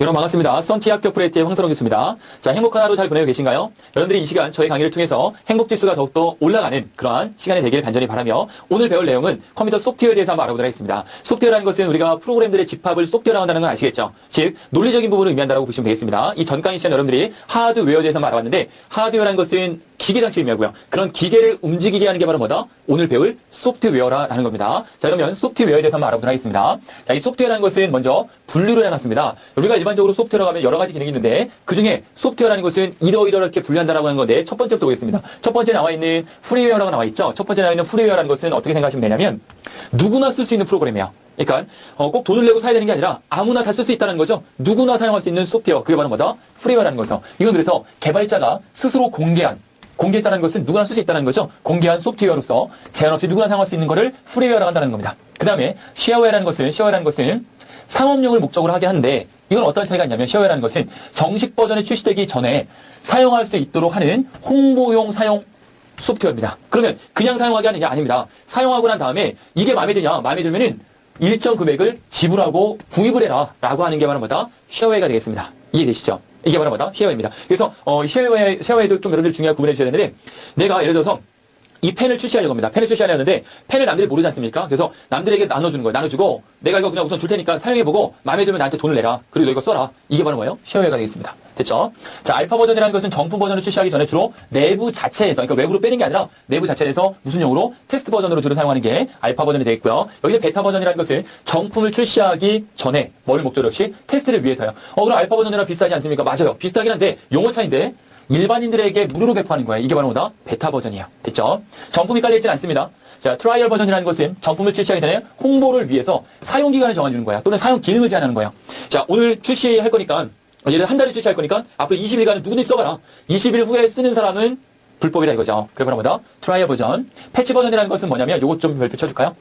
여러분 반갑습니다. 썬티 학교 프로젝트의 황선홍 교수입니다. 자, 행복한 하루 잘 보내고 계신가요? 여러분들이 이 시간 저희 강의를 통해서 행복지수가 더욱더 올라가는 그러한 시간이 되기를 간절히 바라며 오늘 배울 내용은 컴퓨터 소프트웨어에 대해서 한번 알아보도록 하겠습니다. 소프트웨어라는 것은 우리가 프로그램들의 집합을 소프트웨어라고 한다는 건 아시겠죠? 즉, 논리적인 부분을 의미한다고 보시면 되겠습니다. 이 전 강의 시간 여러분들이 하드웨어에 대해서 한번 알아봤는데 하드웨어라는 것은 기계 장치를 의미하고요. 그런 기계를 움직이게 하는 게 바로 뭐다? 오늘 배울 소프트웨어라는 겁니다. 자, 그러면 소프트웨어에 대해서 한번 알아보도록 하겠습니다. 자, 이 소프트웨어라는 것은 먼저 분류를 해놨습니다. 우리가 일반적으로 소프트웨어라고 하면 여러 가지 기능이 있는데 그 중에 소프트웨어라는 것은 이러이러렇게 분류한다라고 하는 건데 첫 번째부터 보겠습니다. 첫 번째 나와 있는 프리웨어라고 나와 있죠. 첫 번째 나와 있는 프리웨어라는 것은 어떻게 생각하시면 되냐면 누구나 쓸 수 있는 프로그램이에요. 그러니까 어, 꼭 돈을 내고 사야 되는 게 아니라 아무나 다 쓸 수 있다는 거죠. 누구나 사용할 수 있는 소프트웨어. 그게 바로 뭐다? 프리웨어라는 거죠. 이건 그래서 개발자가 스스로 공개한 공개했다는 것은 누구나 쓸 수 있다는 거죠. 공개한 소프트웨어로서 제한 없이 누구나 사용할 수 있는 것을 프리웨어라고 한다는 겁니다. 그 다음에 쉐어웨어라는 것은 쉐어웨어라는 것은 상업용을 목적으로 하게 하는데 이건 어떤 차이가 있냐면 쉐어웨어라는 것은 정식 버전이 출시되기 전에 사용할 수 있도록 하는 홍보용 사용 소프트웨어입니다. 그러면 그냥 사용하게 하느냐? 아닙니다. 사용하고 난 다음에 이게 마음에 드냐? 마음에 들면은 일정 금액을 지불하고 구입을 해라 라고 하는 게 바로 뭐다? 쉐어웨어가 되겠습니다. 이해되시죠? 이게 바로 뭐다? 쉐어웨어입니다. 그래서 어, 쉐어웨어, 쉐어웨어도 좀 여러분들 중요하게 구분해 주셔야 되는데 내가 예를 들어서 이 펜을 출시하려고 합니다. 펜을 출시하려 하는데 펜을 남들이 모르지 않습니까? 그래서 남들에게 나눠주는 거예요. 나눠주고 내가 이거 그냥 우선 줄 테니까 사용해보고 마음에 들면 나한테 돈을 내라. 그리고 너 이거 써라. 이게 바로 뭐예요? 쉐어웨어가 되겠습니다. 됐죠? 자, 알파 버전이라는 것은 정품 버전을 출시하기 전에 주로 내부 자체에서, 그러니까 외부로 빼는 게 아니라 내부 자체에서 무슨 용으로 테스트 버전으로 주로 사용하는 게 알파 버전이 되겠고요. 여기는 베타 버전이라는 것은 정품을 출시하기 전에 뭐를 목적으로 역시 테스트를 위해서요. 어, 그럼 알파 버전이랑 비슷하지 않습니까? 맞아요. 비슷하긴 한데 용어 차인데 일반인들에게 무료로 배포하는 거예요. 이게 바로 뭐다? 베타 버전이에요. 됐죠? 정품이 깔려있지는 않습니다. 자, 트라이얼 버전이라는 것은 정품을 출시하기 전에 홍보를 위해서 사용 기간을 정해주는 거야. 또는 사용 기능을 제한하는 거예요. 자, 오늘 출시할 거니까 예를 한 달을 출시할 거니까 앞으로 20일간은 누구든지 써봐라. 20일 후에 쓰는 사람은 불법이다 이거죠. 바로 뭐다? 트라이얼 버전. 패치 버전이라는 것은 뭐냐면 요것 좀 별표 쳐줄까요?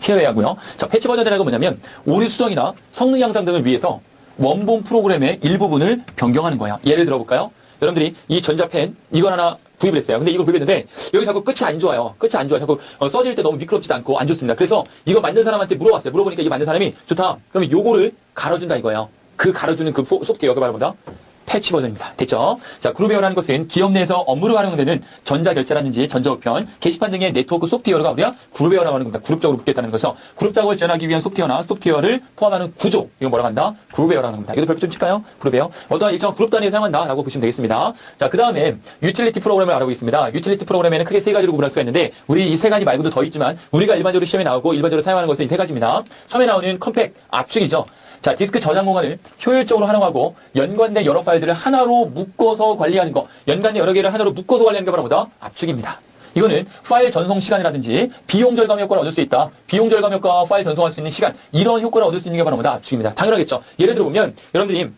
쉐어웨어고요. 자, 패치 버전이라는 건 뭐냐면 오류 수정이나 성능 향상 등을 위해서 원본 프로그램의 일부분을 변경하는 거야. 예를 들어볼까요? 여러분들이 이 전자펜 이걸 하나 구입을 했어요. 근데 이걸 구입했는데 여기 자꾸 끝이 안 좋아요. 끝이 안 좋아요. 자꾸 어, 써질 때 너무 미끄럽지도 않고 안 좋습니다. 그래서 이거 만든 사람한테 물어봤어요. 물어보니까 이 만든 사람이 좋다. 그러면 요거를 갈아준다 이거예요. 그 갈아주는 그 소프트웨어가 바로 뭐다? 패치 버전입니다. 됐죠? 자, 그룹웨어라는 것은 기업 내에서 업무로 활용되는 전자결제라든지 전자우편, 게시판 등의 네트워크 소프트웨어가 우리가 그룹웨어라고 하는 겁니다. 그룹적으로 붙겠다는 거죠. 그룹 작업을 지원하기 위한 소프트웨어나 소프트웨어를 포함하는 구조, 이거 뭐라고 한다? 그룹웨어라는 겁니다. 이것도 별표 좀 칠까요? 그룹웨어. 어떠한 일정 그룹 단위에 사용한다라고 보시면 되겠습니다. 자, 그 다음에 유틸리티 프로그램을 알아보겠습니다. 유틸리티 프로그램에는 크게 세 가지로 구분할 수가 있는데 우리 이 세 가지 말고도 더 있지만 우리가 일반적으로 시험에 나오고 일반적으로 사용하는 것은 이 세 가지입니다. 처음에 나오는 컴팩 압축이죠. 자, 디스크 저장 공간을 효율적으로 활용하고 연관된 여러 파일들을 하나로 묶어서 관리하는 거, 연관된 여러 개를 하나로 묶어서 관리하는 게 바로 뭐다? 압축입니다. 이거는 파일 전송 시간이라든지 비용 절감 효과를 얻을 수 있다. 비용 절감 효과와 파일 전송할 수 있는 시간, 이런 효과를 얻을 수 있는 게 바로 뭐다? 압축입니다. 당연하겠죠. 예를 들어 보면 여러분들이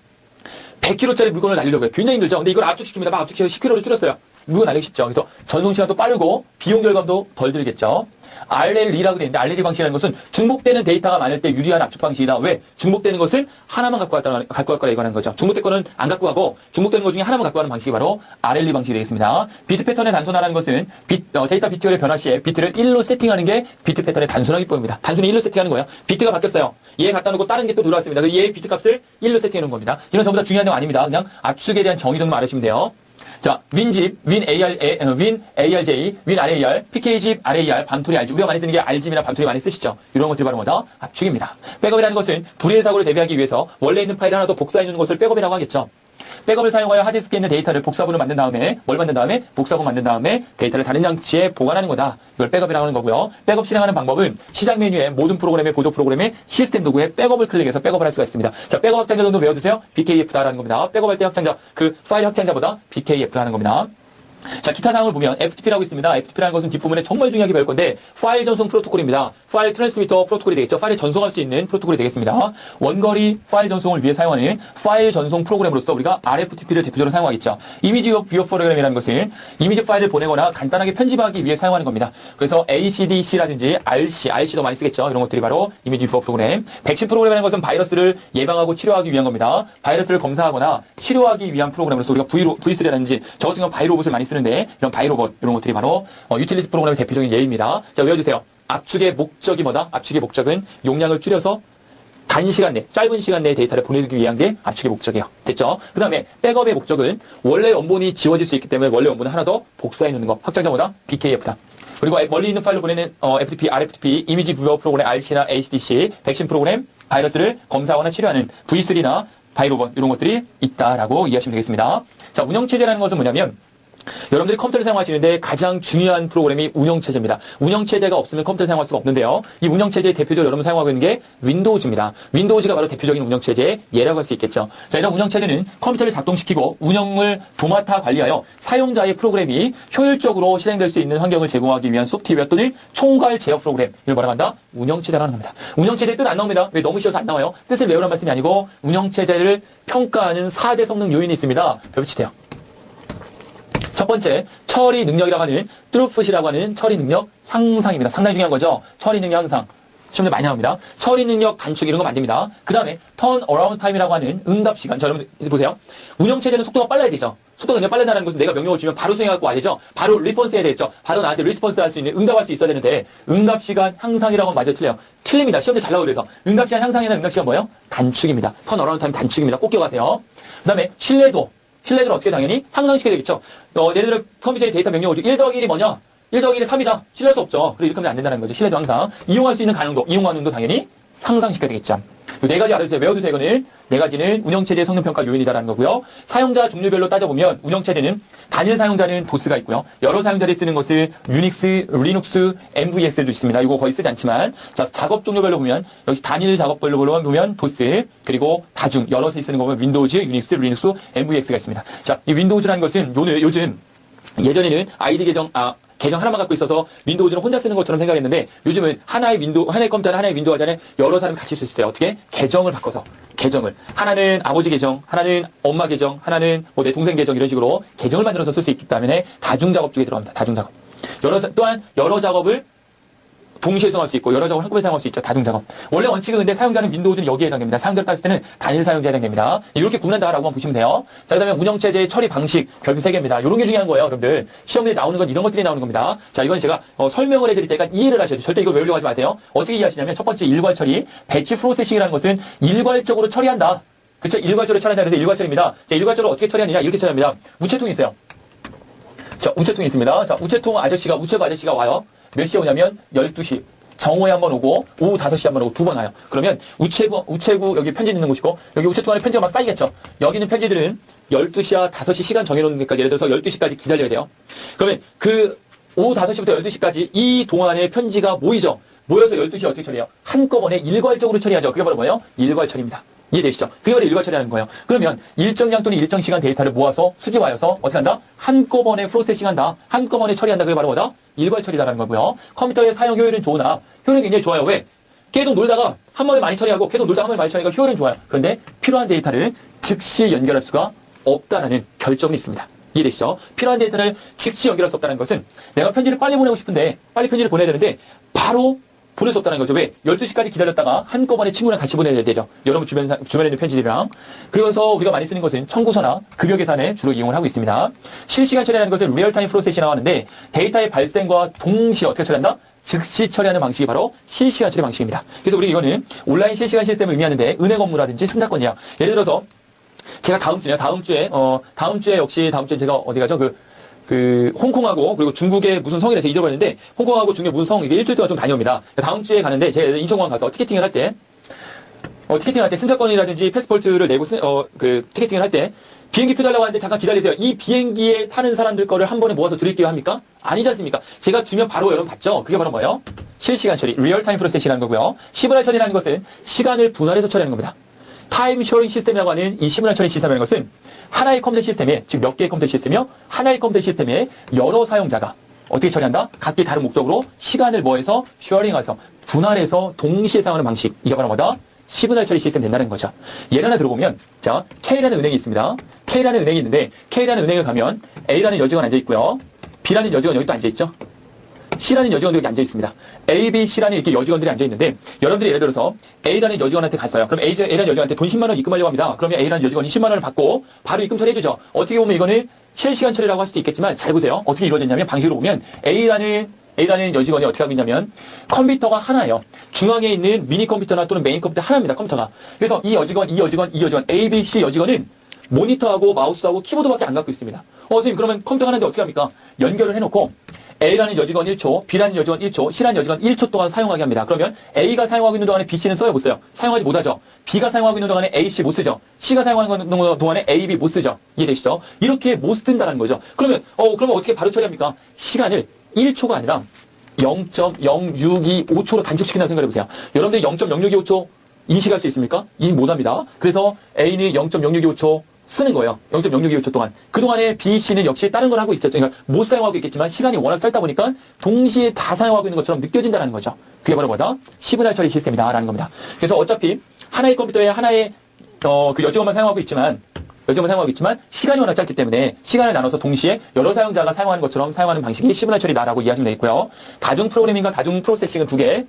100kg짜리 물건을 날리려고 해요. 굉장히 힘들죠. 근데 이걸 압축시킵니다. 막 압축해서 10kg로 줄였어요. 물건 날리기 쉽죠. 그래서 전송 시간도 빠르고 비용 절감도 덜 들겠죠. RLE라고 되어 있는데 RLE 방식이라는 것은 중복되는 데이터가 많을 때 유리한 압축 방식이다. 왜? 중복되는 것은 하나만 갖고 왔다 갖고 갈 거라 이거는 거죠. 중복된 거는 안 갖고 가고 중복되는 것 중에 하나만 갖고 가는 방식이 바로 RLE 방식이 되겠습니다. 비트 패턴의 단순화라는 것은 비, 어, 데이터 비트를 변화 시에 비트를 1로 세팅하는 게 비트 패턴의 단순하기 때문입니다. 단순히 1로 세팅하는 거예요. 비트가 바뀌었어요. 얘 갖다 놓고 다른 게 또 들어왔습니다. 얘 비트 값을 1로 세팅해 놓은 겁니다. 이런 전부 다 중요한 내용 아닙니다. 그냥 압축에 대한 정의 정도만 알으시면 돼요. 자, 윈집, 윈 AR, 윈 ARJ, 윈 RAR, PK집, RAR, 밤토리 RG. 우리가 많이 쓰는 게 RG이나 밤토리 많이 쓰시죠? 이런 것들이 바로 뭐다? 압축입니다. 백업이라는 것은 불의 사고를 대비하기 위해서 원래 있는 파일 하나 더 복사해 주는 것을 백업이라고 하겠죠. 백업을 사용하여 하드디스크에 있는 데이터를 복사본을 만든 다음에 뭘 만든 다음에 복사본 만든 다음에 데이터를 다른 장치에 보관하는 거다. 이걸 백업이라고 하는 거고요. 백업 실행하는 방법은 시작 메뉴에 모든 프로그램의 보조 프로그램의 시스템 도구에 백업을 클릭해서 백업을 할 수가 있습니다. 자, 백업 확장자 정도 외워두세요. BKF다라는 겁니다. 백업할 때 확장자, 그 파일 확장자보다 BKF라는 겁니다. 자, 기타 사항을 보면 FTP라고 있습니다. FTP라는 것은 뒷부분에 정말 중요하게 배울 건데 파일 전송 프로토콜입니다. 파일 트랜스미터 프로토콜이 되겠죠. 파일을 전송할 수 있는 프로토콜이 되겠습니다. 원거리 파일 전송을 위해 사용하는 파일 전송 프로그램으로서 우리가 RFTP를 대표적으로 사용하겠죠. 이미지 뷰어 프로그램이라는 것은 이미지 파일을 보내거나 간단하게 편집하기 위해 사용하는 겁니다. 그래서 ACDC라든지 RC, RC도 많이 쓰겠죠. 이런 것들이 바로 이미지 뷰어 프로그램. 백신 프로그램이라는 것은 바이러스를 예방하고 치료하기 위한 겁니다. 바이러스를 검사하거나 치료하기 위한 프로그램으로서 우리가 V, V3라든지 저 같은 경우는 바이로봇을 많이 쓰는데 이런 바이로봇 이런 것들이 바로 어, 유틸리티 프로그램의 대표적인 예입니다. 자 외워주세요. 압축의 목적이 뭐다? 압축의 목적은 용량을 줄여서 단시간 내, 짧은 시간 내에 데이터를 보내주기 위한 게 압축의 목적이에요. 됐죠? 그 다음에 백업의 목적은 원래 원본이 지워질 수 있기 때문에 원래 원본을 하나 더 복사해 놓는 거. 확장자보다 BKF다. 그리고 멀리 있는 파일로 보내는 어, FTP, RFTP, 이미지 부여 프로그램 RC나 HDC, 백신 프로그램, 바이러스를 검사하거나 치료하는 V3나 바이로본 이런 것들이 있다라고 이해하시면 되겠습니다. 자, 운영체제라는 것은 뭐냐면 여러분들이 컴퓨터를 사용하시는데 가장 중요한 프로그램이 운영체제입니다. 운영체제가 없으면 컴퓨터를 사용할 수가 없는데요. 이 운영체제의 대표적으로 여러분 사용하고 있는 게 윈도우즈입니다. 윈도우즈가 바로 대표적인 운영체제의 예라고 할 수 있겠죠. 자, 이런 운영체제는 컴퓨터를 작동시키고 운영을 도맡아 관리하여 사용자의 프로그램이 효율적으로 실행될 수 있는 환경을 제공하기 위한 소프트웨어 또는 총괄 제어 프로그램. 이걸 뭐라고 한다? 운영체제라는 겁니다. 운영체제 뜻 안 나옵니다. 왜 너무 쉬워서 안 나와요? 뜻을 외우란 말씀이 아니고 운영체제를 평가하는 4대 성능 요인이 있습니다. 벼비치세요. 첫 번째, 처리 능력이라고 하는 트루풋이라고 하는 처리 능력 향상입니다. 상당히 중요한 거죠. 처리 능력 향상. 시험에 많이 나옵니다. 처리 능력 단축 이런 거 만듭니다. 그 다음에 턴 어라운드 타임이라고 하는 응답 시간. 자, 여러분 보세요. 운영체제는 속도가 빨라야 되죠. 속도가 굉장히 빨라다는 것은 내가 명령을 주면 바로 수행하고 와야 되죠. 바로 리스폰스 해야 되겠죠. 바로 나한테 리스폰스 할 수 있는 응답할 수 있어야 되는데 응답 시간 향상이라고 맞아 틀려요. 틀립니다. 시험에 잘 나오고 그래서 응답 시간 향상이나 응답 시간 뭐예요? 단축입니다. 턴 어라운드 타임 단축입니다. 꼭 기억하세요. 그 다음에 신뢰도. 신뢰도를 어떻게 당연히 향상시켜야 되겠죠. 어, 예를 들어 컴퓨터의 데이터 명령을 1 더하기 1이 뭐냐? 1 더하기 1이 3이다. 신뢰할 수 없죠. 그리고 이렇게 하면 안 된다는 거죠. 신뢰도 항상. 이용할 수 있는 가능도, 이용 가능도 당연히 향상시켜야 되겠죠. 네 가지 알아주세요. 외워두세요. 이거는 네 가지는 운영체제 성능평가 요인이다라는 거고요. 사용자 종류별로 따져보면 운영체제는 단일 사용자는 도스가 있고요. 여러 사용자를 쓰는 것은 유닉스, 리눅스, MVS도 있습니다. 이거 거의 쓰지 않지만 자 작업 종류별로 보면 여기 단일 작업별로 보면 도스 그리고 다중 여럿이 쓰는 거 보면 윈도우즈, 유닉스, 리눅스, MVX가 있습니다. 자 이 윈도우즈라는 것은 요즘 예전에는 아이디 계정 아 계정 하나만 갖고 있어서 윈도우즈는 혼자 쓰는 것처럼 생각했는데 요즘은 하나의 윈도우 하나의 컴퓨터 하나의 윈도우 하자에 여러 사람이 같이 쓸 수 있어요. 어떻게? 계정을 바꿔서 계정을 하나는 아버지 계정, 하나는 엄마 계정, 하나는 뭐 내 동생 계정 이런 식으로 계정을 만들어서 쓸 수 있기 때문에 다중 작업 쪽에 들어갑니다. 다중 작업. 여러 또한 여러 작업을 동시에 사용할 수 있고 여러 작업을 한꺼번에 사용할 수 있죠. 다중 작업. 원래 원칙은 근데 사용자는 윈도우즈는 여기에 해당됩니다. 사용자를 따질 때는 단일 사용자에 해당됩니다. 이렇게 구분한다라고 보시면 돼요. 자, 그 다음에 운영체제의 처리 방식, 별표 3개입니다. 이런 게 중요한 거예요, 여러분들. 시험에 나오는 건 이런 것들이 나오는 겁니다. 자, 이건 제가 어, 설명을 해드릴 때까 이해를 하셔야 돼요. 절대 이걸 외우려고 하지 마세요. 어떻게 이해하시냐면 첫 번째 일괄 처리, 배치 프로세싱이라는 것은 일괄적으로 처리한다. 그렇죠? 일괄적으로 처리한다. 그래서 일괄 처리입니다. 자, 일괄적으로 어떻게 처리하느냐? 이렇게 처리합니다. 우체통이 있어요. 자, 우체통이 있습니다. 자, 우체통 아저씨가, 우체부 아저씨가 와요. 몇 시에 오냐면 12시. 정오에 한 번 오고 오후 5시에 한번 오고 두 번 와요. 그러면 우체부 우체국 여기 편지 있는 곳이고 여기 우체통 안에 편지가 막 쌓이겠죠. 여기 있는 편지들은 12시와 5시 시간 정해놓는 것까지 예를 들어서 12시까지 기다려야 돼요. 그러면 그 오후 5시부터 12시까지 이 동안에 편지가 모이죠. 모여서 12시에 어떻게 처리해요? 한꺼번에 일괄적으로 처리하죠. 그게 바로 뭐예요? 일괄 처리입니다. 이해되시죠? 그게 바로 일괄 처리하는 거예요. 그러면 일정량 또는 일정 시간 데이터를 모아서 수집하여서 어떻게 한다? 한꺼번에 프로세싱한다. 한꺼번에 처리한다. 그게 바로 뭐다? 일괄 처리다라는 거고요. 컴퓨터의 사용 효율은 좋으나 효율은 굉장히 좋아요. 왜? 계속 놀다가 한 번에 많이 처리하고 계속 놀다가 한 번에 많이 처리하니까 효율은 좋아요. 그런데 필요한 데이터를 즉시 연결할 수가 없다라는 결정이 있습니다. 이해되시죠? 필요한 데이터를 즉시 연결할 수 없다는 것은 내가 편지를 빨리 보내고 싶은데 빨리 편지를 보내야 되는데 바로 보낼 수 없다는 거죠. 왜? 12시까지 기다렸다가 한꺼번에 친구랑 같이 보내야 되죠. 여러분 주변, 주변에 있는 편지들이랑. 그래서 우리가 많이 쓰는 것은 청구서나 급여 계산에 주로 이용을 하고 있습니다. 실시간 처리라는 것은 리얼타임 프로세싱이라고 하는데 데이터의 발생과 동시에 어떻게 처리한다? 즉시 처리하는 방식이 바로 실시간 처리 방식입니다. 그래서 우리 이거는 온라인 실시간 시스템을 의미하는데 은행 업무라든지 승사권이야. 예를 들어서 제가 다음 주에 다음 주에 어 다음 주에 역시 다음 주에 제가 어디 가죠? 그 그 홍콩하고 그리고 중국의 무슨 성이라 제가 잊어버렸는데 홍콩하고 중국의 무슨 성 이게 일주일 동안 좀 다녀옵니다. 다음 주에 가는데 제가 인천공항 가서 티켓팅을 할 때 어, 티켓팅을 할 때 승차권이라든지 패스포트를 내고 어, 그 티켓팅을 할 때 비행기 표 달라고 하는데 잠깐 기다리세요. 이 비행기에 타는 사람들 거를 한 번에 모아서 드릴게요 합니까? 아니지 않습니까? 제가 주면 바로 여러분 받죠? 그게 바로 뭐예요? 실시간 처리, 리얼타임 프로세싱이라는 거고요. 시분할 처리라는 것은 시간을 분할해서 처리하는 겁니다. 타임 쇼링 시스템이라고 하는 이 시분할 처리 시스템이라는 것은 하나의 컴퓨터 시스템에, 즉 몇 개의 컴퓨터 시스템이요? 하나의 컴퓨터 시스템에 여러 사용자가 어떻게 처리한다? 각기 다른 목적으로 시간을 뭐해서 쉐어링해서 분할해서 동시에 사용하는 방식. 이게 바로 뭐다? 시분할 처리 시스템 된다는 거죠. 예를 하나 들어보면, 자, K라는 은행이 있습니다. K라는 은행이 있는데, K라는 은행을 가면 A라는 여직원 앉아 있고요. B라는 여직원 여기 또 앉아 있죠. C라는 여직원들이 앉아 있습니다. A, B, C라는 이렇게 여직원들이 앉아 있는데 여러분들이 예를 들어서 A라는 여직원한테 갔어요. 그럼 A, A라는 여직원한테 돈 10만 원 입금하려고 합니다. 그러면 A라는 여직원이 10만 원을 받고 바로 입금 처리해 주죠. 어떻게 보면 이거는 실시간 처리라고 할 수도 있겠지만 잘 보세요. 어떻게 이루어졌냐면 방식으로 보면 A라는 A라는 여직원이 어떻게 하고 있냐면 컴퓨터가 하나예요. 중앙에 있는 미니 컴퓨터나 또는 메인 컴퓨터 하나입니다. 컴퓨터가. 그래서 이 여직원, 이 여직원, 이 여직원, A, B, C 여직원은 모니터하고 마우스하고 키보드밖에 안 갖고 있습니다. 어, 선생님 그러면 컴퓨터 하나인데 어떻게 합니까? 연결을 해놓고 A라는 여직원 1초, B라는 여직원 1초, C라는 여직원 1초 동안 사용하게 합니다. 그러면 A가 사용하고 있는 동안에 BC는 써요, 못 써요? 사용하지 못하죠. B가 사용하고 있는 동안에 AC 못 쓰죠. C가 사용하고 있는 동안에 AB 못 쓰죠. 이해되시죠? 이렇게 못 쓴다는 거죠. 그러면, 어, 그러면 어떻게 바로 처리합니까? 시간을 1초가 아니라 0.0625초로 단축시킨다고 생각해보세요. 여러분들이 0.0625초 인식할 수 있습니까? 인식 못합니다. 그래서 A는 0.0625초 쓰는 거예요. 0.0625초 동안. 그동안에 B, C는 역시 다른 걸 하고 있죠. 그러니까 못 사용하고 있겠지만 시간이 워낙 짧다 보니까 동시에 다 사용하고 있는 것처럼 느껴진다는 거죠. 그게 바로 뭐다? 시그널 처리 시스템이다라는 겁니다. 그래서 어차피 하나의 컴퓨터에 하나의 어, 그 여직원만 사용하고 있지만 여직원만 사용하고 있지만 시간이 워낙 짧기 때문에 시간을 나눠서 동시에 여러 사용자가 사용하는 것처럼 사용하는 방식이 시그널 처리다라고 이해하시면 되겠고요. 다중 프로그래밍과 다중 프로세싱은 두 개.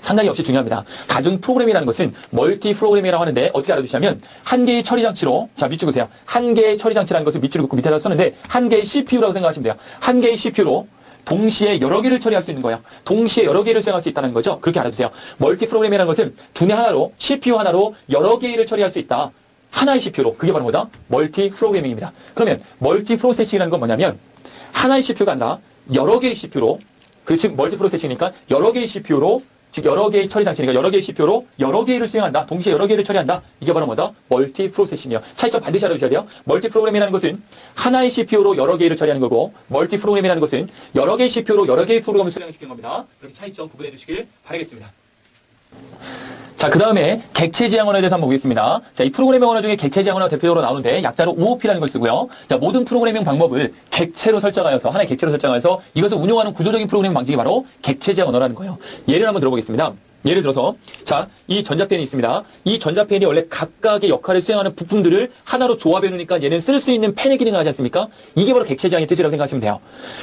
상당히 역시 중요합니다. 다중 프로그램이라는 것은 멀티 프로그램이라고 하는데 어떻게 알아두시냐면 한 개의 처리 장치로 자 밑줄 그세요. 한 개의 처리 장치라는 것을 밑줄을 긋고 밑에다 썼는데 한 개의 CPU라고 생각하시면 돼요. 한 개의 CPU로 동시에 여러 개를 처리할 수 있는 거예요. 동시에 여러 개를 수행할 수 있다는 거죠. 그렇게 알아두세요. 멀티 프로그램이라는 것은 두뇌 하나로 CPU 하나로 여러 개를 처리할 수 있다. 하나의 CPU로 그게 바로 뭐다? 멀티 프로그래밍입니다. 그러면 멀티 프로세싱이라는 건 뭐냐면 하나의 CPU가 아니라 여러 개의 CPU로 그 즉 멀티 프로세싱이니까 여러 개의 CPU로 즉 여러 개의 처리 장치니까 여러 개의 CPU로 여러 개를 수행한다. 동시에 여러 개를 처리한다. 이게 바로 뭐다? 멀티 프로세싱이에요. 차이점 반드시 알아두셔야 돼요. 멀티 프로그램이라는 것은 하나의 CPU로 여러 개를 처리하는 거고 멀티 프로그램이라는 것은 여러 개의 CPU로 여러 개의 프로그램을 수행시키는 겁니다. 그렇게 차이점 구분해 주시길 바라겠습니다. 자, 그 다음에 객체 지향 언어에 대해서 한번 보겠습니다. 자, 이 프로그래밍 언어 중에 객체 지향 언어가 대표적으로 나오는데 약자로 OOP라는 걸 쓰고요. 자, 모든 프로그래밍 방법을 객체로 설정하여서 하나의 객체로 설정하여서 이것을 운용하는 구조적인 프로그래밍 방식이 바로 객체 지향 언어라는 거예요. 예를 한번 들어보겠습니다. 예를 들어서 자, 이 전자펜이 있습니다. 이 전자펜이 원래 각각의 역할을 수행하는 부품들을 하나로 조합해 놓으니까 얘는 쓸 수 있는 펜의 기능을 하지 않습니까? 이게 바로 객체지향의 뜻이라고 생각하시면 돼요.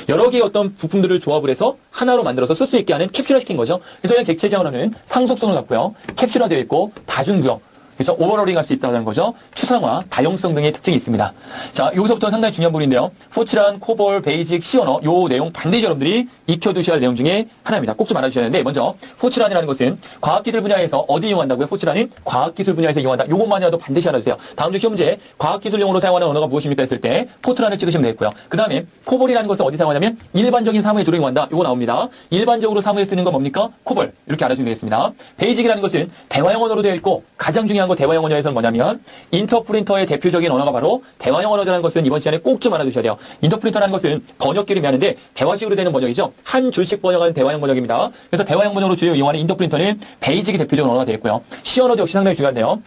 여러 개의 어떤 부품들을 조합을 해서 하나로 만들어서 쓸 수 있게 하는 캡슐화 시킨 거죠. 그래서 이 객체지향어는 상속성을 갖고요. 캡슐화되어 있고 다중구역, 그래서 오버롤링 할 수 있다는 거죠. 추상화, 다용성 등의 특징이 있습니다. 자, 여기서부터 상당히 중요한 부분인데요. 포치란, 코볼, 베이직, 시언어, 요 내용 반드시 여러분들이 익혀두셔야 할 내용 중에 하나입니다. 꼭 좀 알아주셔야 되는데, 먼저, 포치란이라는 것은 과학기술 분야에서 어디 이용한다고요? 포치란은 과학기술 분야에서 이용한다. 요것만이라도 반드시 알아주세요. 다음 주 시험 문제, 과학기술용으로 사용하는 언어가 무엇입니까? 했을 때, 포트란을 찍으시면 되겠고요. 그 다음에, 코볼이라는 것은 어디 사용하냐면, 일반적인 사무에 주로 이용한다. 요거 나옵니다. 일반적으로 사무에 쓰는 건 뭡니까? 코볼. 이렇게 알아주면 되겠습니다. 베이직이라는 것은 대화형 언어로 되어 있고, 가장 중요한 거 대화형 언어에서는 뭐냐면 인터프린터의 대표적인 언어가 바로 대화형 언어라는 것은 이번 시간에 꼭 좀 알아두셔야 돼요. 인터프린터라는 것은 번역기를 하는데 대화식으로 되는 번역이죠. 한 줄씩 번역하는 대화형 번역입니다. 그래서 대화형 번역으로 주요 이용하는 인터프린터는 베이직이 대표적인 언어가 되겠고요. C 언어도 역시 상당히 중요한데요.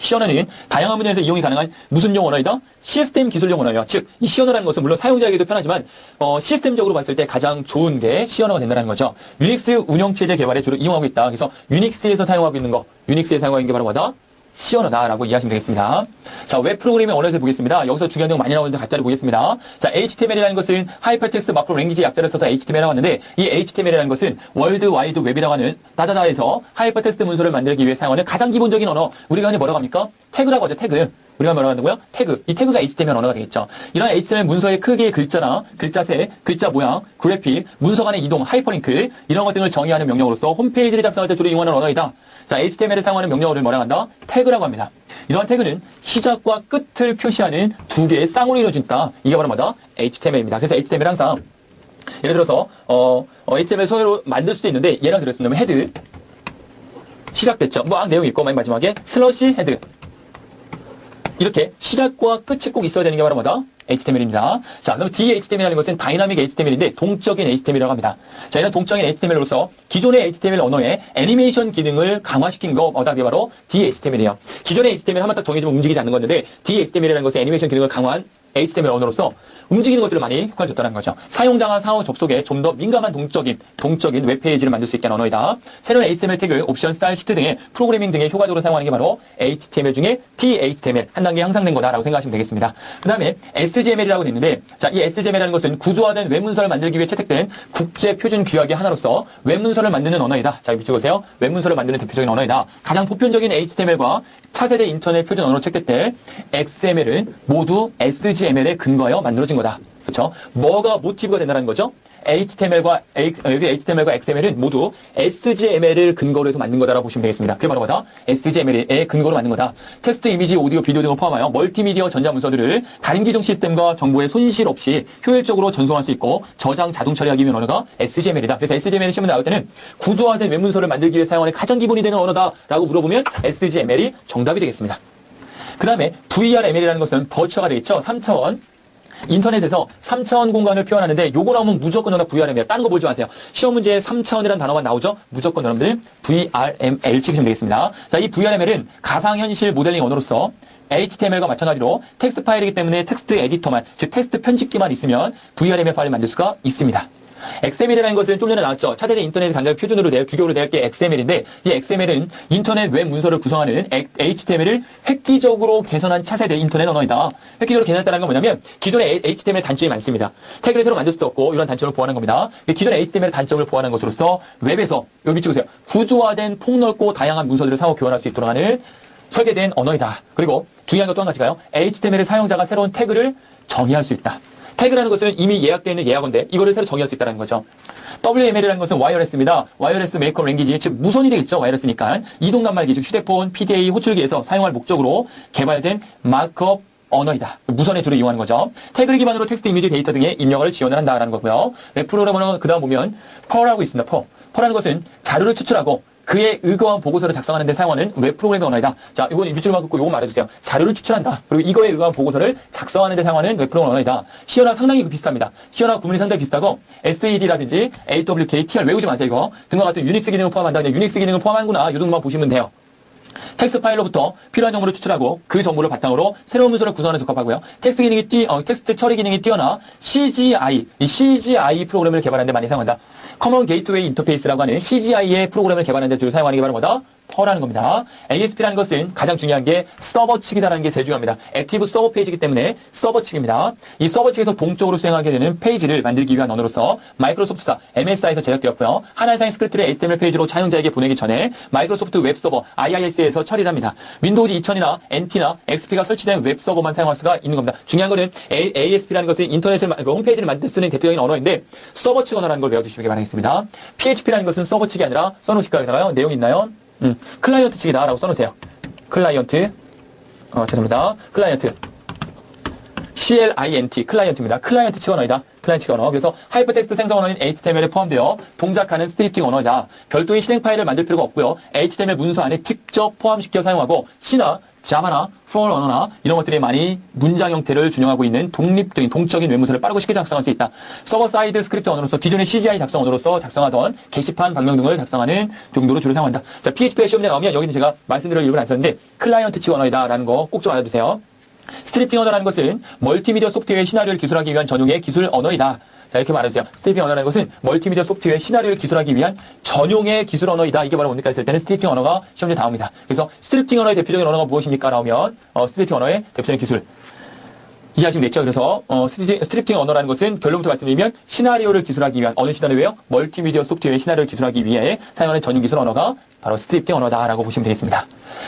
C 언어는 다양한 분야에서 이용이 가능한 무슨 용 언어이다? 시스템 기술용 언어예요. 즉, 이 C 언어라는 것은 물론 사용자에게도 편하지만 어, 시스템적으로 봤을 때 가장 좋은 게 C 언어가 된다는 거죠. 유닉스 운영체제 개발에 주로 이용하고 있다. 그래서 유닉스에서 사용하고 있는 거, 유닉스에 사용하고 있는 게 바로 뭐다? 시원하다라고 이해하시면 되겠습니다. 자, 웹 프로그래밍 언어에서 보겠습니다. 여기서 중요한 내용 많이 나오는데 가짜를 보겠습니다. 자, HTML이라는 것은 하이퍼텍스트 마크로 랭귀지 약자를 써서 HTML이라고 하는데 이 HTML이라는 것은 월드 와이드 웹이라고 하는 다다다에서 하이퍼텍스트 문서를 만들기 위해 사용하는 가장 기본적인 언어. 우리가 흔히 뭐라고 합니까? 태그라고 하죠, 태그. 우리가 뭐라고 한다고요? 태그. 이 태그가 HTML 언어가 되겠죠. 이런 HTML 문서의 크기의 글자나 글자색, 글자 모양, 그래픽, 문서 간의 이동, 하이퍼링크 이런 것 등을 정의하는 명령으로서 홈페이지를 작성할 때 주로 이용하는 언어이다. 자, HTML을 사용하는 명령어를 뭐라고 한다? 태그라고 합니다. 이러한 태그는 시작과 끝을 표시하는 두 개의 쌍으로 이루어진다. 이게 바로 뭐다? HTML입니다. 그래서 HTML 항상 예를 들어서 어, 어 HTML 서로 만들 수도 있는데 예를 들었으면 헤드 시작됐죠. 뭐 내용이 있고 맨 마지막에 슬러시 헤드 이렇게 시작과 끝이 꼭 있어야 되는 게 바로 뭐다? HTML입니다. 자, 그럼 DHTML이라는 것은 다이나믹 HTML인데 동적인 HTML이라고 합니다. 자, 이런 동적인 HTML로서 기존의 HTML 언어의 애니메이션 기능을 강화시킨 거? 그게 바로 DHTML이에요. 기존의 HTML 한번 딱 정해지면 움직이지 않는 건데 DHTML이라는 것은 애니메이션 기능을 강화한 HTML 언어로서 움직이는 것들을 많이 효과를 줬다는 거죠. 사용자와 상호 접속에 좀 더 민감한 동적인 동적인 웹페이지를 만들 수 있게 하는 언어이다. 새로운 HTML 태그, 옵션, 스타일, 시트 등의 프로그래밍 등에 효과적으로 사용하는 게 바로 HTML 중에 THTML 한 단계 향상된 거다라고 생각하시면 되겠습니다. 그 다음에 SGML이라고 되어 있는데 자, 이 SGML이라는 것은 구조화된 웹문서를 만들기 위해 채택된 국제 표준 규약의 하나로서 웹문서를 만드는 언어이다. 자, 여기 보세요. 웹문서를 만드는 대표적인 언어이다. 가장 보편적인 HTML과 차세대 인터넷 표준 언어로 채택된 XML은 모두 SGML에 근거하여 만들어진 거다. 그렇죠? 뭐가 모티브가 된다는 거죠? HTML과 여기 HTML과 XML은 모두 SGML을 근거로 해서 만든 거다라고 보시면 되겠습니다. 그게 바로 뭐다? SGML의 근거로 만든 거다. 텍스트, 이미지, 오디오, 비디오 등을 포함하여 멀티미디어 전자 문서들을 다른 기종 시스템과 정보의 손실 없이 효율적으로 전송할 수 있고 저장 자동 처리하기 위한 언어가 SGML이다. 그래서 SGML 시험에 나올 때는 구조화된 웹문서를 만들기 위해 사용하는 가장 기본이 되는 언어다라고 물어보면 SGML이 정답이 되겠습니다. 그 다음에 VRML이라는 것은 버추어가 되겠죠. 3차원 인터넷에서 3차원 공간을 표현하는데 요거 나오면 무조건 여기다 VRML. 다른 거 보지 마세요. 시험 문제에 3차원이라는 단어가 나오죠? 무조건 여러분들 VRML 찍으시면 되겠습니다. 자, 이 VRML은 가상현실 모델링 언어로서 HTML과 마찬가지로 텍스트 파일이기 때문에 텍스트 에디터만, 즉 텍스트 편집기만 있으면 VRML 파일을 만들 수가 있습니다. XML이라는 것은 좀 전에 나왔죠. 차세대 인터넷 간접 표준으로 될, 규격으로 될게 XML인데, 이 XML은 인터넷 웹 문서를 구성하는 HTML을 획기적으로 개선한 차세대 인터넷 언어이다. 획기적으로 개선했다는 건 뭐냐면, 기존의 HTML 단점이 많습니다. 태그를 새로 만들 수도 없고, 이런 단점을 보완한 겁니다. 기존의 HTML 단점을 보완한 것으로서, 웹에서, 여기 밑 찍으세요. 구조화된 폭넓고 다양한 문서들을 상호 교환할 수 있도록 하는 설계된 언어이다. 그리고 중요한 것 또 한 가지가요. HTML의 사용자가 새로운 태그를 정의할 수 있다. 태그라는 것은 이미 예약되어 있는 예약어인데 이거를 새로 정의할 수 있다는 거죠. WML이라는 것은 와이어레스입니다. 와이어레스 메이커 랭귀지, 즉 무선이 되겠죠. 와이어레스니까. 이동 단말기, 즉 휴대폰, PDA, 호출기에서 사용할 목적으로 개발된 마크업 언어이다. 무선에 주로 이용하는 거죠. 태그를 기반으로 텍스트, 이미지, 데이터 등의 입력을 지원을 한다라는 거고요. 웹 프로그래머는 그 다음 보면 펄하고 있습니다. 펄. 펄하는 것은 자료를 추출하고 그의 의거한 보고서를 작성하는 데 사용하는 웹 프로그래밍 언어이다. 자, 이건 밑줄만 긋고 이거 말해주세요. 자료를 추출한다. 그리고 이거에 의거한 보고서를 작성하는 데 사용하는 웹 프로그래밍 언어이다. 시어나 상당히 비슷합니다. 시어나 구문이 상당히 비슷하고 SAD라든지 AWK, TR 외우지 마세요, 이거. 등과 같은 유닉스 기능을 포함한다. 유닉스 기능을 포함하는구나. 이 정도만 보시면 돼요. 텍스트 파일로부터 필요한 정보를 추출하고 그 정보를 바탕으로 새로운 문서를 구성하는 적합하고요. 텍스트 기능이 뛰, 어, 텍스트 처리 기능이 뛰어나 CGI, 이 CGI 프로그램을 개발하는 데 많이 사용한다. 커먼 게이트웨이 인터페이스라고 하는 CGI의 프로그램을 개발하는 데 주로 사용하는 게 바로 뭐다? 퍼라는 겁니다. ASP라는 것은 가장 중요한 게 서버 측이다라는 게 제일 중요합니다. 액티브 서버 페이지이기 때문에 서버 측입니다. 이 서버 측에서 동적으로 수행하게 되는 페이지를 만들기 위한 언어로서 마이크로소프트사 MSI에서 제작되었고요. 하나의 스크립트를 HTML 페이지로 사용자에게 보내기 전에 마이크로소프트 웹서버 IIS에서 처리를 합니다. 윈도우즈 2000이나 NT나 XP가 설치된 웹서버만 사용할 수가 있는 겁니다. 중요한 거는 ASP라는 것은 인터넷을 그 홈페이지를 만들 쓰는 대표적인 언어인데 서버 측 언어라는 걸 외워주시기 바라겠습니다. PHP라는 것은 서버 측이 아니라 써놓으실까요? 내용 있나요? 음, 클라이언트 측이다 라고 써놓으세요. 클라이언트, 어, 죄송합니다. 클라이언트. CLINT, 클라이언트입니다. 클라이언트 측 언어이다. 클라이언트 측 언어. 그래서 하이퍼텍스트 생성 언어인 HTML에 포함되어 동작하는 스트립팅 언어다. 별도의 실행 파일을 만들 필요가 없고요. HTML 문서 안에 직접 포함시켜 사용하고 C나 자바나 for 언어나 이런 것들이 많이 문장 형태를 준용하고 있는 독립적인 동적인 외문서를 빠르고 쉽게 작성할 수 있다. 서버 사이드 스크립트 언어로서 기존의 CGI 작성 언어로서 작성하던 게시판 방명 등을 작성하는 정도로 주로 사용한다. 자, PHP의 시험에 나오면 여기는 제가 말씀드릴 이유를 안 썼는데 클라이언트 치 언어이다라는 거 꼭 좀 알아두세요. 스트립팅 언어라는 것은 멀티미디어 소프트웨어 시나리오를 기술하기 위한 전용의 기술 언어이다. 자, 이렇게 말해주세요. 스트리핑 언어라는 것은 멀티미디어 소프트웨어 시나리오를 기술하기 위한 전용의 기술 언어이다. 이게 바로 뭡니까 했을 때는 스트리핑 언어가 시험에 나옵니다. 그래서 스트리핑 언어의 대표적인 언어가 무엇입니까? 나오면 어, 스트리핑 언어의 대표적인 기술. 이해하시면 됐죠? 그래서 어, 스트립팅 언어라는 것은 결론부터 말씀드리면 시나리오를 기술하기 위한 어느 시나리오예요? 멀티미디어 소프트웨어의 시나리오를 기술하기 위해 사용하는 전용 기술 언어가 바로 스트립팅 언어다라고 보시면 되겠습니다.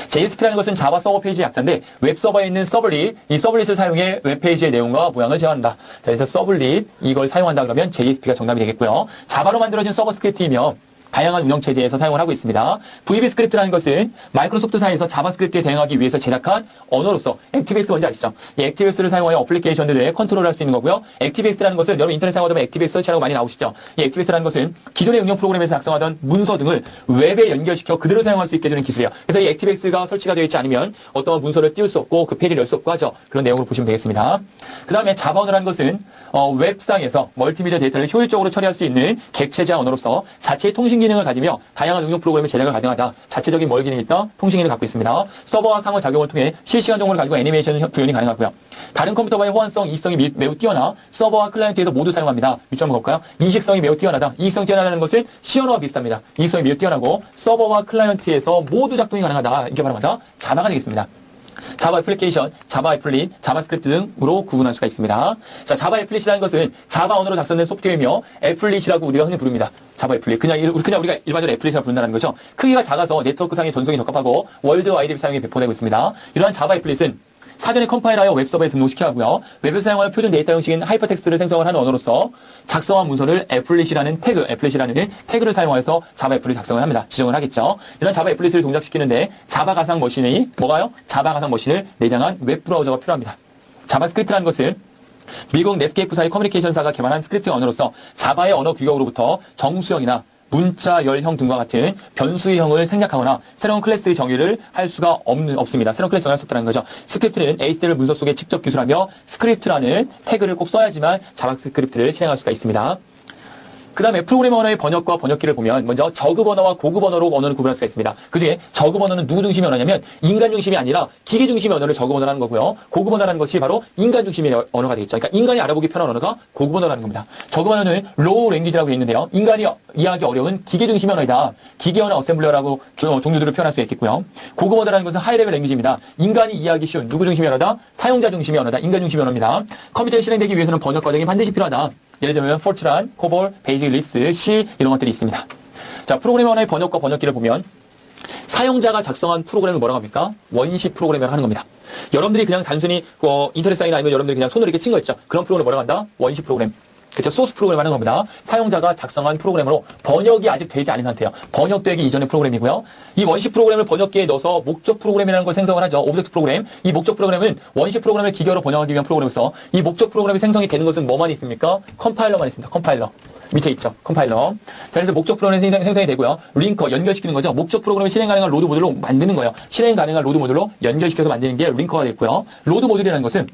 JSP라는 것은 자바 서버 페이지 약자인데 웹 서버에 있는 서블릿, 이 서블릿을 사용해 웹 페이지의 내용과 모양을 제어한다. 자, 그래서 서블릿 이걸 사용한다 그러면 JSP가 정답이 되겠고요. 자바로 만들어진 서버 스크립트이며 다양한 운영체제에서 사용을 하고 있습니다. VB 스크립트라는 것은 마이크로소프트사에서 자바스크립트에 대응하기 위해서 제작한 언어로서 액티브엑스 뭔지 아시죠? 이 액티브엑스를 사용하여 어플리케이션들을 컨트롤할 수 있는 거고요. 액티브엑스라는 것은 여러분 인터넷 사용하다 보면 액티브엑스 설치라고 많이 나오시죠? 이 액티브엑스라는 것은 기존의 응용 프로그램에서 작성하던 문서 등을 웹에 연결시켜 그대로 사용할 수 있게 해주는 기술이에요. 그래서 이 액티브엑스가 설치가 되어 있지 않으면 어떤 문서를 띄울 수 없고 그 페이지를 열 수 없고 하죠. 그런 내용으로 보시면 되겠습니다. 그 다음에 자바 언어라는 것은 어, 웹상에서 멀티미디어 데이터를 효율적으로 처리할 수 있는 객체자 언어로서 자체의 통신 기능을 가지며 다양한 응용 프로그램의 제작을 가능하다. 자체적인 뭘 기능이 있다? 통신 기능을 갖고 있습니다. 서버와 상호 작용을 통해 실시간 정보를 가지고 애니메이션 구현이 가능하고요. 다른 컴퓨터와의 호환성, 이성이 매우 뛰어나 서버와 클라이언트에서 모두 사용합니다. 한번 볼까요? 이식성이 매우 뛰어나다. 이식성이 뛰어나다는 것은 시언어와 비슷합니다. 이식성이 매우 뛰어나고 서버와 클라이언트에서 모두 작동이 가능하다. 이게 바로 뭐다? 자바가 되겠습니다. 자바 애플리케이션, 자바 애플릿, 자바스크립트 등으로 구분할 수가 있습니다. 자, 자바 애플릿이라는 것은 자바 언어로 작성된 소프트웨어이며 애플릿이라고 우리가 흔히 부릅니다. 자바 애플릿. 그냥, 그냥 우리가 일반적으로 애플릿이라고 부른다는 거죠. 크기가 작아서 네트워크상의 전송이 적합하고 월드와이드 사용이 배포되고 있습니다. 이러한 자바 애플릿은 사전에 컴파일하여 웹서버에 등록시켜야 하고요. 웹에서 사용하는 표준 데이터 형식인 하이퍼텍스트를 생성을 하는 언어로서 작성한 문서를 애플릿이라는 태그, 애플릿이라는 태그를 사용하여서 자바 애플릿 작성을 합니다. 지정을 하겠죠. 이런 자바 애플릿을 동작시키는데 자바 가상 머신이 뭐가요? 자바 가상 머신을 내장한 웹 브라우저가 필요합니다. 자바스크립트라는 것은 미국 네스케이프사의 커뮤니케이션사가 개발한 스크립트 언어로서 자바의 언어 규격으로부터 정수형이나 문자 열형 등과 같은 변수형을 생략하거나 새로운 클래스의 정의를 할 수가 없는, 없습니다. 새로운 클래스 정의할 수 없다는 거죠. 스크립트는 HTML 문서 속에 직접 기술하며 스크립트라는 태그를 꼭 써야지만 자바스크립트를 실행할 수가 있습니다. 그 다음에 프로그래머 언어의 번역과 번역기를 보면 먼저 저급 언어와 고급 언어로 언어를 구분할 수가 있습니다. 그 중에 저급 언어는 누구 중심의 언어냐면 인간 중심이 아니라 기계 중심의 언어를 저급 언어라는 거고요. 고급 언어라는 것이 바로 인간 중심의 언어가 되겠죠. 그러니까 인간이 알아보기 편한 언어가 고급 언어라는 겁니다. 저급 언어는 로우 랭귀지라고 있는데요. 인간이 이해하기 어려운 기계 중심의 언어이다. 기계 언어 어셈블러라고 종류들을 표현할 수 있겠고요. 고급 언어라는 것은 하이 레벨 랭귀지입니다. 인간이 이해하기 쉬운 누구 중심의 언어다? 사용자 중심의 언어다. 인간 중심의 언어입니다. 컴퓨터에 실행되기 위해서는 번역 과정이 반드시 필요하다. 예를 들면 포트란, 코볼, 베이직 립스, C 이런 것들이 있습니다. 자, 프로그래머 하나의 번역과 번역기를 보면 사용자가 작성한 프로그램을 뭐라고 합니까? 원시 프로그램이라고 하는 겁니다. 여러분들이 그냥 단순히 어, 인터넷 사이나 아니면 여러분들이 그냥 손으로 이렇게 친 거 있죠. 그런 프로그램을 뭐라고 한다? 원시 프로그램. 그렇죠. 소스 프로그램 하는 겁니다. 사용자가 작성한 프로그램으로 번역이 아직 되지 않은 상태예요. 번역되기 이전의 프로그램이고요. 이 원시 프로그램을 번역기에 넣어서 목적 프로그램이라는 걸 생성을 하죠. 오브젝트 프로그램. 이 목적 프로그램은 원시 프로그램을 기계로 번역하기 위한 프로그램으로서 이 목적 프로그램이 생성이 되는 것은 뭐만 있습니까? 컴파일러만 있습니다. 컴파일러. 밑에 있죠. 컴파일러. 자, 그래서 목적 프로그램이 생성이 되고요. 링커, 연결시키는 거죠. 목적 프로그램을 실행 가능한 로드 모듈로 만드는 거예요. 실행 가능한 로드 모듈로 연결시켜서 만드는 게 링커가 되겠고요. 로드 모듈이라는 것은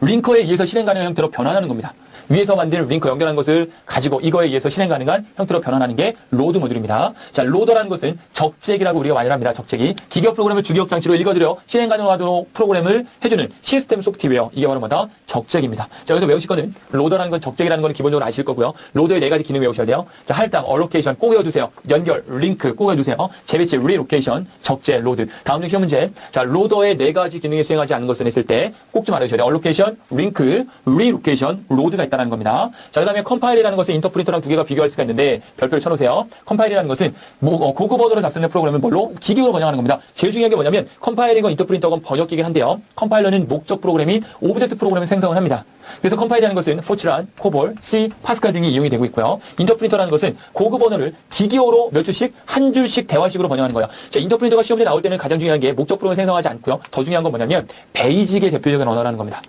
링커에 의해서 실행 가능한 형태로 변환하는 겁니다. 위에서 만든 링크 연결한 것을 가지고 이거에 의해서 실행 가능한 형태로 변환하는 게 로드 모듈입니다. 자, 로더라는 것은 적재기라고 우리가 많이 합니다. 적재기. 기계 프로그램을 주기억 장치로 읽어드려 실행 가능하도록 프로그램을 해주는 시스템 소프트웨어. 이게 바로 뭐다? 적재기입니다. 자, 여기서 외우실 거는 로더라는 건 적재기라는 건 기본적으로 아실 거고요. 로더의 네 가지 기능 외우셔야 돼요. 자, 할당, 얼로케이션 꼭 외워두세요. 연결, 링크 꼭 외워두세요. 재배치, 리로케이션, 적재, 로드. 다음 중 시험 문제. 자, 로더의 네 가지 기능이 수행하지 않은 것을 했을 때 꼭 좀 알아주셔야 돼요. 얼로케이션, 링크, 리로케이션, 로드가 있다. 있다는 겁니다. 자, 그 다음에 컴파일이라는 것은 인터프리터랑 두 개가 비교할 수가 있는데 별표를 쳐놓으세요. 컴파일이라는 것은 뭐, 어, 고급 언어를 작성된 프로그램을 뭘로? 기계로 번역하는 겁니다. 제일 중요한 게 뭐냐면 컴파일링건 인터프리터건 번역기긴 한데요. 컴파일러는 목적 프로그램이 오브젝트 프로그램을 생성을 합니다. 그래서 컴파일이라는 것은 포츠란, 코볼, C, 파스칼 등이 이용이 되고 있고요. 인터프리터라는 것은 고급 언어를 기계어로 몇 줄씩 한 줄씩 대화식으로 번역하는 거예요. 자, 인터프리터가 시험에 나올 때는 가장 중요한 게 목적 프로그램을 생성하지 않고요. 더 중요한 건 뭐냐면 베이직의 대표적인 언어라는 겁니다.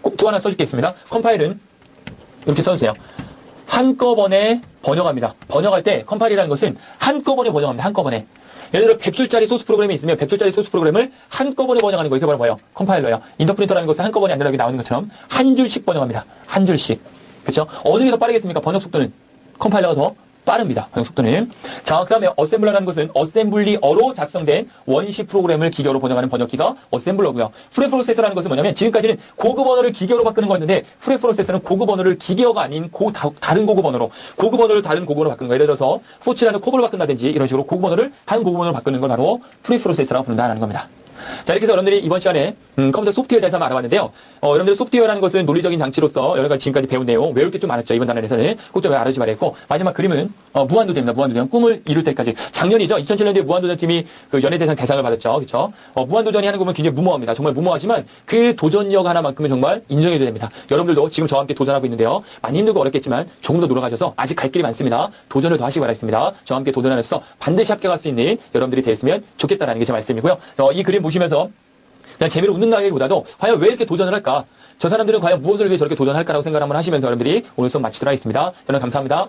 꼭 또 하나 써줄겠습니다. 컴파일은 이렇게 써주세요. 한꺼번에 번역합니다. 번역할 때 컴파일이라는 것은 한꺼번에 번역합니다. 한꺼번에. 예를 들어 100줄짜리 소스 프로그램이 있으면 100줄짜리 소스 프로그램을 한꺼번에 번역하는 거 이게 바로 뭐예요? 컴파일러예요. 인터프리터라는 것은 한꺼번에 안 들어가게 나오는 것처럼 한 줄씩 번역합니다. 한 줄씩. 그렇죠? 어느 게 더 빠르겠습니까? 번역 속도는 컴파일러가 더 빠릅니다. 번역 속도는. 자, 그 다음에 어셈블러라는 것은 어셈블리어로 작성된 원시 프로그램을 기계로 번역하는 번역기가 어셈블러고요. 프레 프로세서라는 것은 뭐냐면 지금까지는 고급 언어를 기계로 바꾸는 거였는데 프레 프로세서는 고급 언어를 기계어가 아닌 고, 다, 른 고급 언어로 고급 언어를 다른 고급 언어로 바꾸는 거 예를 들어서 포치라는 코볼을 바꾼다든지 이런 식으로 고급 언어를 다른 고급 언어로 바꾸는 걸 바로 프레 프로세서라고 부른다는 겁니다. 자, 이렇게 해서 여러분들이 이번 시간에 음, 컴퓨터 소프트웨어에 대해서 한번 알아봤는데요. 어, 여러분들 소프트웨어라는 것은 논리적인 장치로서 여러 가지 지금까지 배운 내용 외울 게 좀 많았죠. 이번 단원에서는 꼭 좀 알아주지 말았고 마지막 그림은 어, 무한도전입니다. 무한도전. 꿈을 이룰 때까지. 작년이죠. 2007년도에 무한도전 팀이 그 연예대상 대상을 받았죠. 그렇죠? 어, 무한도전이 하는 거 보면 굉장히 무모합니다. 정말 무모하지만 그 도전력 하나만큼은 정말 인정해줘야 됩니다. 여러분들도 지금 저와 함께 도전하고 있는데요. 많이 힘들고 어렵겠지만 조금 더 노력하셔서 아직 갈 길이 많습니다. 도전을 더 하시기 바라겠습니다. 저와 함께 도전하면서 반드시 합격할 수 있는 여러분들이 되었으면 좋겠다라는 게 제 말씀이고요. 어, 이 그림 보시면서 그냥 재미로 웃는다기보다도 과연 왜 이렇게 도전을 할까? 저 사람들은 과연 무엇을 위해 저렇게 도전할까라고 생각을 한번 하시면서 여러분들이 오늘 수업 마치도록 하겠습니다. 여러분 감사합니다.